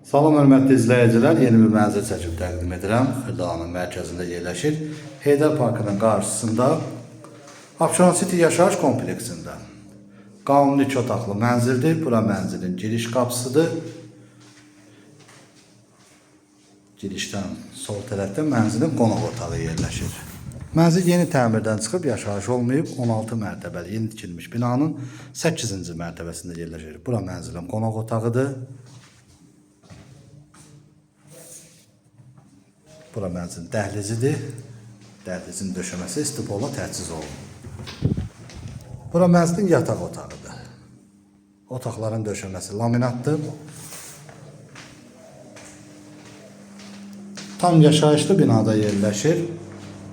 Salam hörmətli izləyicilər, yeni bir mənzil çəkib təqdim edirəm. Xırdalanın mərkəzində yerləşir. Heydər Parkının qarşısında Abşeron City yaşayış kompleksində. Qanuni iki otaqlı mənzildir. Bura mənzilin giriş qapısıdır. Girişdən sol tərəfdə mənzilin qonaq otağı yerləşir. Mənzil yeni təmirdən çıxıb yaşayış olmayıb 16 mərtəbəli yeni tikilmiş binanın 8-ci mərtəbəsində yerləşir. Bura mənzilin qonaq otağıdır. Bura mənzilin dəhlizidir. Dəhlizin döşəməsi istipola təchiz olunub. Bura mənzilin yataq otağıdır. Otaqların döşəməsi laminatdır. Tam yaşayışlı binada yerləşir.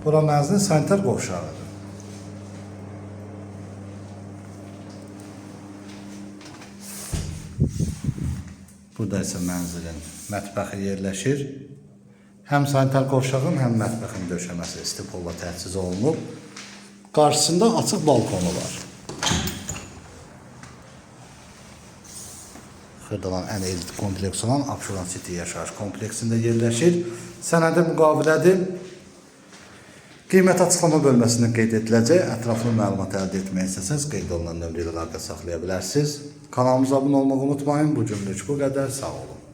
Bura mənzilin sanitar qovşağıdır. Burada isə mənzilin mətbəxi yerləşir. Həm sanitar qovşağın, həm mətbəxin döşəməsi istipolla təchiz olunub. Qarşısında açıq balkonu var. Xırdalan ən elit kompleks olan Abşeron City yaşayış kompleksində yerləşir. Sənədi müqavilədir. Qiymət açıqlama bölməsində qeyd ediləcək. Ətraflı məlumat əldə etmək istəsəz qeyd olunan nömrə ilə əlaqə saxlaya bilərsiniz. Kanalımıza abunə olmağı unutmayın. Bu günlük bu qədər. Sağ olun.